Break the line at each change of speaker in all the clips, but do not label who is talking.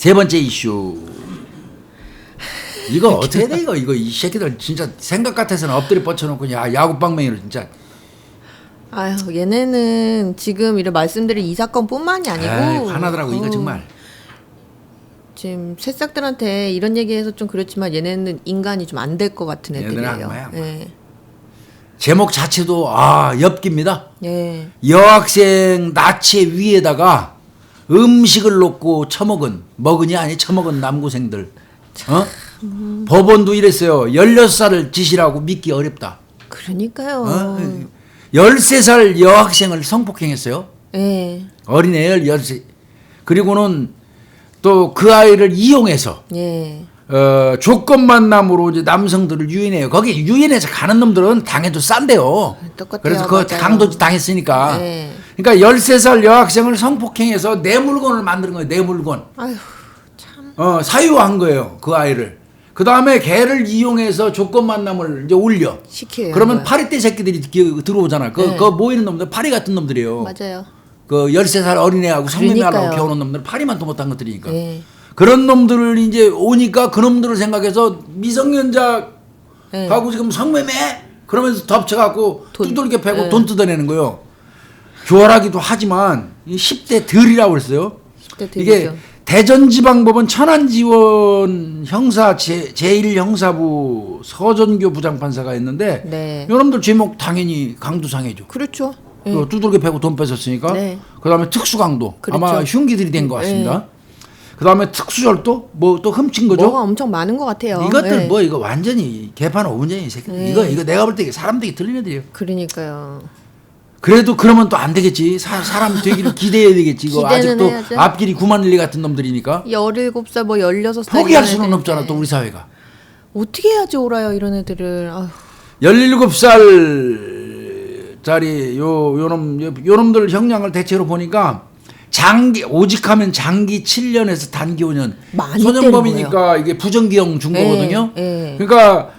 세 번째 이슈. 이거 어떻게 돼 이거 이거 이 새끼들 진짜 생각 같아서는 엎드려 뻗쳐놓고 야 야구 빵맹이로 진짜.
아유 얘네는 지금 이런 말씀드린 이 사건뿐만이 아니고
에이, 화나더라고 이거
어,
정말.
지금 새싹들한테 이런 얘기해서 좀 그렇지만 얘네는 인간이 좀 안 될 것 같은
얘네들은
애들이에요.
악마야, 악마.
예.
제목 자체도 아 엽기입니다.
예.
여학생 나체 위에다가 음식을 놓고 처먹은 먹은이 아니 처먹은 남고생들. 어? 법원도 이랬어요. 16살을 지시라고 믿기 어렵다.
그러니까요.
어? 13살 여학생을 성폭행했어요.
예.
어린애를 13. 그리고는 또 그 아이를 이용해서
예.
어, 조건 만 남으로 이제 남성들을 유인해요. 거기 유인해서 가는 놈들은 당해도 싼데요.
똑같아요.
그래서 그
맞아요.
강도지 당했으니까.
네.
그러니까 13살 여학생을 성폭행해서 내 물건을 만드는 거예요. 내 물건.
아휴 참.
어, 사유한 거예요. 그 아이를. 그 다음에 걔를 이용해서 조건 만남을 이제 올려.
시켜요.
그러면
그걸.
파리떼 새끼들이 기- 들어오잖아. 그,
네.
그 모이는 놈들 파리 같은 놈들이에요.
맞아요.
그 13살 어린애하고 성매매하고
그러니까요.
겨우는 놈들 파리만 또 못한 것들이니까.
예.
그런 놈들을 이제 오니까 그 놈들을 생각해서 미성년자하고
예.
지금 성매매 그러면서 덮쳐갖고
돈.
두들겨 패고
네.
돈 뜯어내는 거예요. 교활하기도 하지만 이 10대 들이라고 그랬어요.
10대
이게
들이죠.
대전지방법원 천안지원 형사 제, 제1형사부 서전교 부장판사가 있는데
네.
여러분들 제목 당연히 강도상해죠.
그렇죠. 예.
그 두들겨 패고 돈 뺏었으니까.
네.
그다음에 특수강도
그렇죠.
아마 흉기들이 된 것 같습니다. 그다음에 특수절도 뭐 또 훔친 거죠.
뭐가 엄청 많은 것 같아요.
이것들
예.
뭐 이거 완전히 개판 오분전이 이 새끼.
네.
이거 이거 내가 볼 때 사람들이 틀린 애들이에요.
그러니까요.
그래도 그러면 또 안 되겠지. 사, 사람 되기를 기대해야 되겠지. 이거 아직도
해야죠.
앞길이 9만 리 같은 놈들이니까
17살 뭐 16살
포기할 수는 없잖아. 또 우리 사회가.
어떻게 해야지 오라요 이런 애들을. 아휴.
17살 짜리 요 요놈 요, 요놈들 형량을 대체로 보니까 장기 오직하면 장기 7년에서 단기 5년.
많이
소년범이니까 이게 부정기형 준
예,
거거든요.
예.
그러니까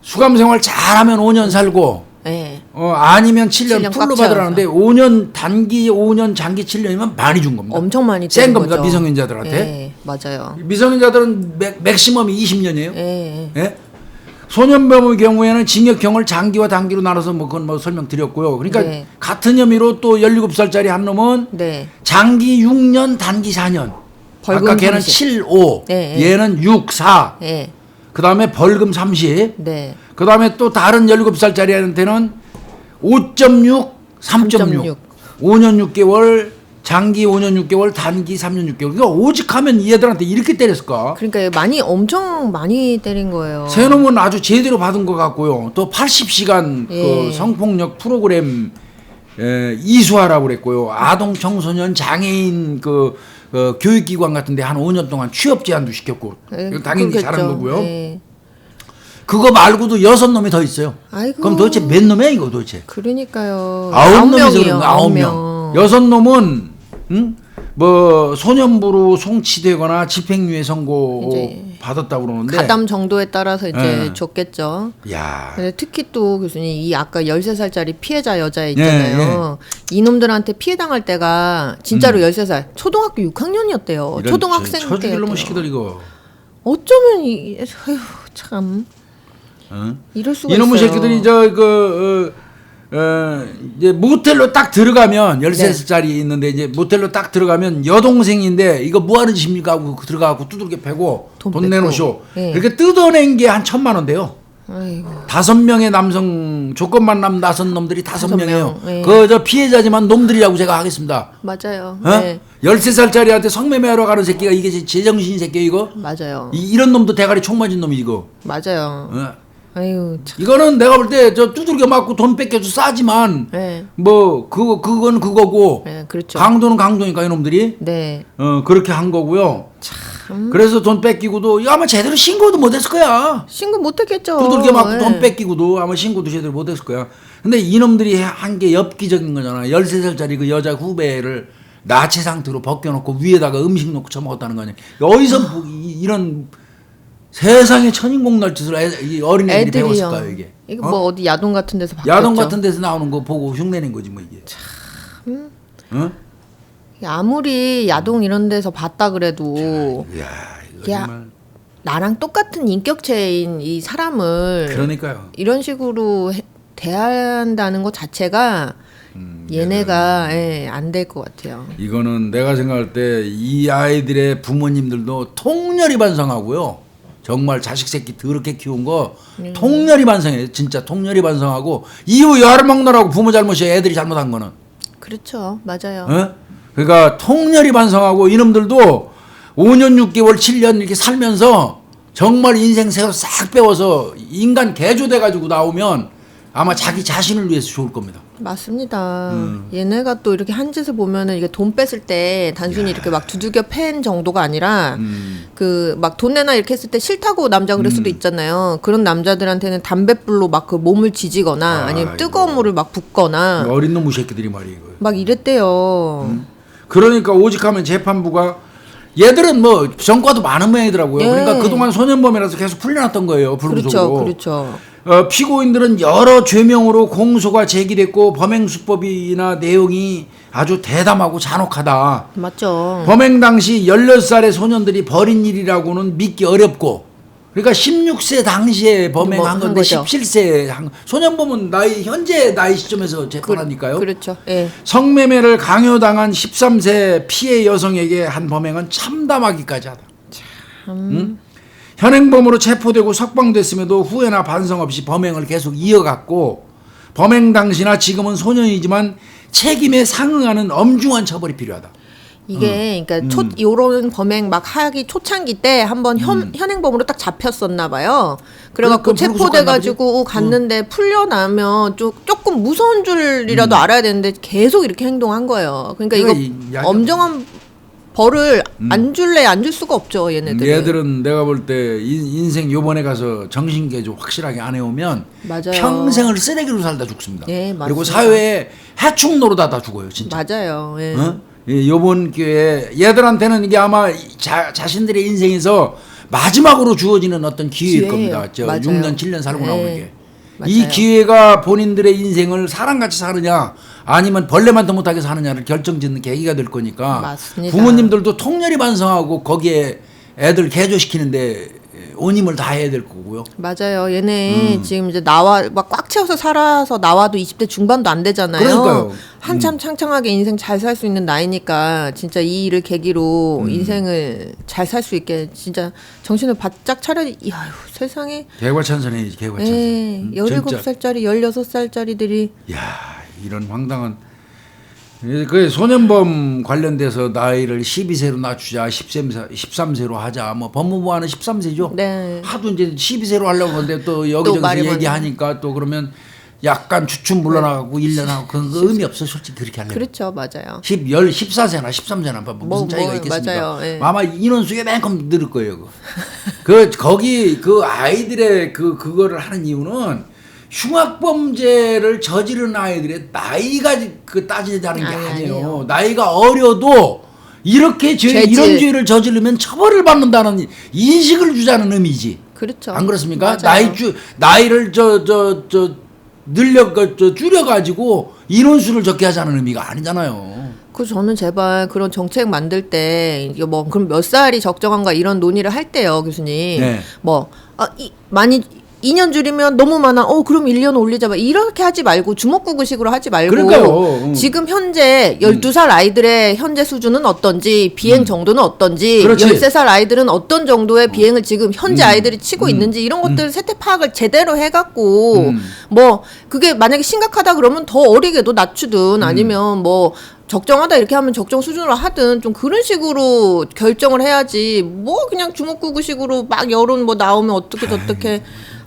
수감 생활 잘하면 5년 살고
예.
어 아니면 7년
7년
풀로
꽉
받으라는데 5년 단기 5년 장기 7년이면 많이 준 겁니다.
엄청 많이
센
때린
겁니다
거죠.
미성년자들한테.
예, 맞아요.
미성년자들은 맥, 맥시멈이 20년이에요.
예.
예? 소년범의 경우에는 징역형을 장기와 단기로 나눠서 뭐 그건 뭐 설명드렸고요. 그러니까
네.
같은 혐의로 또 17살짜리 한 놈은
네.
장기 6년, 단기 4년.
벌금
아까 걔는
30.
7, 5.
네, 네.
얘는 6, 4.
예.
그다음에 벌금 30.
네.
그다음에 또 다른 17살짜리한테는 5.6, 3.6.
3.6.
5년 6개월, 장기 5년 6개월, 단기 3년 6개월. 그러니까 오직 하면 이 애들한테 이렇게 때렸을까?
그러니까 많이 엄청 많이 때린 거예요.
새 놈은 아주 제대로 받은 것 같고요. 또 80시간
예.
그 성폭력 프로그램 에, 이수하라고 그랬고요. 아동 청소년 장애인 그 어, 교육기관 같은데 한 5년 동안 취업 제한도 시켰고
예,
이거 당연히
그렇겠죠.
잘한 거고요.
예.
그거 말고도 여섯 놈이 더 있어요.
아이고.
그럼 도대체 몇 놈이야 이거 도대체?
그러니까요.
아홉 놈이서. 그런 거 아홉 명. 여섯 놈은 응? 뭐 소년부로 송치되거나 집행유예 선고
이제
받았다고 그러는데
가담 정도에 따라서 이제
예.
줬겠죠.
야
근데 특히 또 교수님 이 아까 13살짜리 피해자 여자 있잖아요.
네,
이놈들한테 피해 당할 때가 진짜로 13살 초등학교 6학년이었대요.
음. 이런
초등학생
저- 저주길로 뭐
때였대요.
시키들 이거.
어쩌면 이 아휴 참
어?
이럴 수가
이놈의
있어요.
새끼들이 저그 어, 어, 이제 모텔로 딱 들어가면 13살짜리 있는데 이제 모텔로 딱 들어가면 여동생인데 이거 뭐 하는 짓입니까 하고 들어가고 두들겨 패고
돈
돈. 내놓으쇼.
예.
이렇게 뜯어낸 게 한 천만 원대요. 다섯 명의 남성 조건 만남 나선 놈들이 다섯
다섯
명이에요.
명, 예.
그저 피해자지만 놈들이라고 제가 하겠습니다.
맞아요.
어?
네
13살짜리한테 성매매하러 가는 새끼가 이게 제- 제정신 새끼 이거?
맞아요.
이, 이런 놈도 대가리 총 맞은 놈이 이거.
맞아요.
어?
아유 참.
이거는 내가 볼 때 저 두들겨 맞고 돈 뺏겨서 싸지만
네.
뭐 그거 그건 그거고
네, 그렇죠.
강도는 강도니까 이놈들이
네.
어 그렇게 한 거고요.
참
그래서 돈 뺏기고도 이거 아마 제대로 신고도 못했을 거야.
신고 못 했겠죠.
두들겨 맞고
네.
돈 뺏기고도 아마 신고도 제대로 못했을 거야. 근데 이놈들이 한 게 엽기적인 거잖아. 13살짜리 그 여자 후배를 나체 상태로 벗겨놓고 위에다가 음식 놓고 처먹었다는 거 아니야. 어디서 뭐 이- 이런 세상에 천인공 날 짓을 애, 이 어린애들이. 배웠을까요 이게?
이거
어?
뭐 어디 야동 같은 데서 봤겠죠.
야동 같은 데서 나오는 거 보고 흉내낸 거지 뭐 이게. 응?
아무리 야동 이런 데서 봤다 그래도
이거
야.
정말
나랑 똑같은 인격체인 이 사람을
그러니까요.
이런 식으로 해- 대한다는 것 자체가
음,
얘네가 예, 안될 것 같아요.
이거는 내가 생각할 때 이 아이들의 부모님들도 통렬히 반성하고요. 정말 자식 새끼 더럽게 키운 거 통렬히 반성해요. 진짜 통렬히 반성하고 이유 열 먹느라고 부모 잘못이야. 애들이 잘못한 거는.
그렇죠, 맞아요.
어? 그러니까 통렬히 반성하고 이놈들도 5년 6개월 7년 이렇게 살면서 정말 인생 새로 싹 배워서 인간 개조돼 가지고 나오면 아마 자기 자신을 위해서 좋을 겁니다.
맞습니다.
음.
얘네가 또 이렇게 한 짓을 보면은 이게 돈 뺐을 때 단순히 이렇게 막 두들겨 팬 정도가 아니라
음.
그 막 돈 내나 이렇게 했을 때 싫다고 남자 그럴 수도 있잖아요. 그런 남자들한테는 담뱃불로 막 그 몸을 지지거나 아 니면
아이고.
뜨거운 물을 막 붓거나
어린 놈의 새끼들이 말이에요. 이거.
막 이랬대요.
음. 그러니까 오직하면 재판부가 얘들은 뭐 전과도 많은 모양이더라고요.
예.
그러니까 그동안 소년범이라서 계속 풀려났던 거예요.
그렇죠,
불구속으로.
그렇죠.
어, 피고인들은 여러 죄명으로 공소가 제기됐고 범행 수법이나 내용이 아주 대담하고 잔혹하다.
맞죠.
범행 당시 16살의 소년들이 벌인 일이라고는 믿기 어렵고 그러니까 16세 당시에 범행한
뭐한
건데
거죠.
17세 한 소년범은 나이 현재 나이 시점에서 재판하니까요.
그 렇죠. 예.
성매매를 강요당한 13세 피해 여성에게 한 범행은 참담하기까지 하다. 응? 현행범으로 체포되고 석방됐음에도 후회나 반성 없이 범행을 계속 이어갔고 범행 당시나 지금은 소년이지만 책임에 상응하는 엄중한 처벌이 필요하다.
이게
음.
그러니까 초 요런 범행 막 하기 초창기 때 한번 현, 현행범으로 딱 잡혔었나 봐요. 그래갖고
음. 그- 그 불구속
체포돼 가지고 갔는데 풀려나면 좀 조금 무서운
음.
줄이라도 알아야 되는데 계속 이렇게 행동한 거예요. 그러니까 이거
그러니까 이- 야경-
엄정한 벌을 안 줄래 안 줄 수가 없죠 얘네들.
얘들은 내가 볼 때 인생 요번에 가서 정신개조 확실하게 안 해오면
맞아요.
평생을 쓰레기로 살다 죽습니다.
네,
그리고
맞습니다.
사회에 해충 노릇하다 죽어요, 진짜.
맞아요. 예.
어? 이 요번 기회에 얘들한테는 이게 아마 자, 자신들의 인생에서 마지막으로 주어지는 어떤 기회일
기회예요.
겁니다. 저
맞아요.
6년 7년 살고
네.
나오는 게. 이
맞아요.
기회가 본인들의 인생을 사람같이 사느냐 아니면 벌레만 더 못하게 사느냐를 결정짓는 계기가 될 거니까
맞습니다.
부모님들도 통렬히 반성하고 거기에 애들 개조시키는데 온 힘을 다 해야 될 거고요.
맞아요.
음.
얘네 지금 이제 나와 막 꽉 채워서 살아서 나와도 20대 중반도 안 되잖아요.
그러니까요. 음.
한참 창창하게 인생 잘 살 수 있는 나이니까 진짜 이 일을 계기로
음.
인생을 잘 살 수 있게 진짜 정신을 바짝 차려. 이야 세상에.
개과천선해야지 개과천선.
예,
음,
17살짜리, 16살짜리들이
야 이런 황당한 그 소년범 관련돼서 나이를 12세로 낮추자 10세, 13세로 하자 뭐 법무부 안은 13세죠
네.
하도 이제 12세로 하려고 하는데 또 여기저기서
말이 많네.
얘기하니까 또 그러면 약간 주춤 물러나가고 1년 하고 그건 그 의미 없어 솔직히 그렇게 하려면
그렇죠. 맞아요.
10, 10, 14세나 13세나 뭐 무슨
뭐,
차이가
뭐,
있겠습니까?
맞아요. 예.
아마 인원수가 맨큼 늘을 거예요. 그. 그 거기 그 아이들의 그 그거를 하는 이유는 흉악범죄를 저지른 아이들의 나이가 그 따지자는 게
아니,
아니에요.
아니에요.
나이가 어려도 이렇게 죄,
죄질.
이런 죄를 저지르면 처벌을 받는다는 인식을 주자는 의미지.
그렇죠.
안 그렇습니까?
맞아요.
나이 주 나이를 저 저 저 늘려 그, 저 줄여 가지고 인원수를 적게 하자는 의미가 아니잖아요.
그 저는 제발 그런 정책 만들 때 뭐 그럼 몇 살이 적정한가 이런 논의를 할 때요 교수님
네.
뭐 아, 이, 많이 2년 줄이면 너무 많아. 어, 그럼 1년 올리자. 봐. 이렇게 하지 말고 주먹구구식으로 하지 말고
그러니까요. 음.
지금 현재 12살 아이들의 현재 수준은 어떤지, 비행 정도는 어떤지,
음. 그렇지. 음.
13살 아이들은 어떤 정도의 비행을 지금 현재 아이들이 치고 있는지 이런 것들 세태 파악을 제대로 해 갖고
음.
뭐 그게 만약에 심각하다 그러면 더 어리게도 낮추든
음.
아니면 뭐 적정하다 이렇게 하면 적정 수준으로 하든 좀 그런 식으로 결정을 해야지 뭐 그냥 주먹구구식으로 막 여론 뭐 나오면 어떻게 저떻게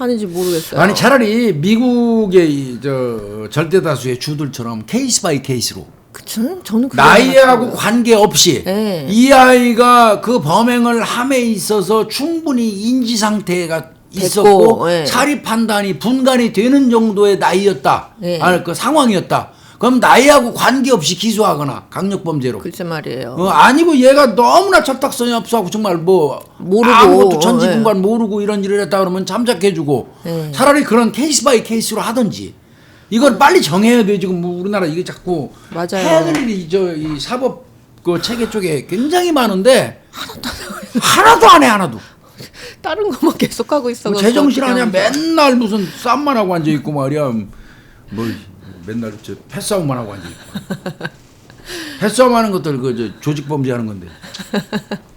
하는지 모르겠어요.
아니 차라리 미국의 이 저 절대 다수의 주들처럼 케이스 바이 케이스로
그, 저는 저는 그게
나이하고
맞아요.
관계 없이
네.
이 아이가 그 범행을 함에 있어서 충분히 인지 상태가 있었고
예.
사리 판단이 분간이 되는 정도의 나이였다.
예.
아니 그 상황이었다. 그럼 나이하고 관계없이 기소하거나 강력범죄로.
글쎄 말이에요.
어, 아니고 얘가 너무나 철딱선이 없어하고 정말 뭐
모르고,
아무것도
어,
천지분간 모르고 이런 일을 했다 그러면 잠적해주고
예.
차라리 그런 케이스 바이 케이스로 하든지 이걸 빨리 정해야 돼 지금 뭐 우리나라 이게 자꾸
맞아요.
해야 될 일이 저이 사법 그 체계 쪽에 굉장히 많은데 하나도 안 해 하나도.
다른 것만 계속 하고 있어.
뭐 제정신 아니야 맨날 무슨 쌈만 하고 앉아 있고 말이야. 뭐 맨날 저 패싸움만 하고 앉아 있고. 패싸움 하는 것들 그 저 조직 범죄 하는 건데.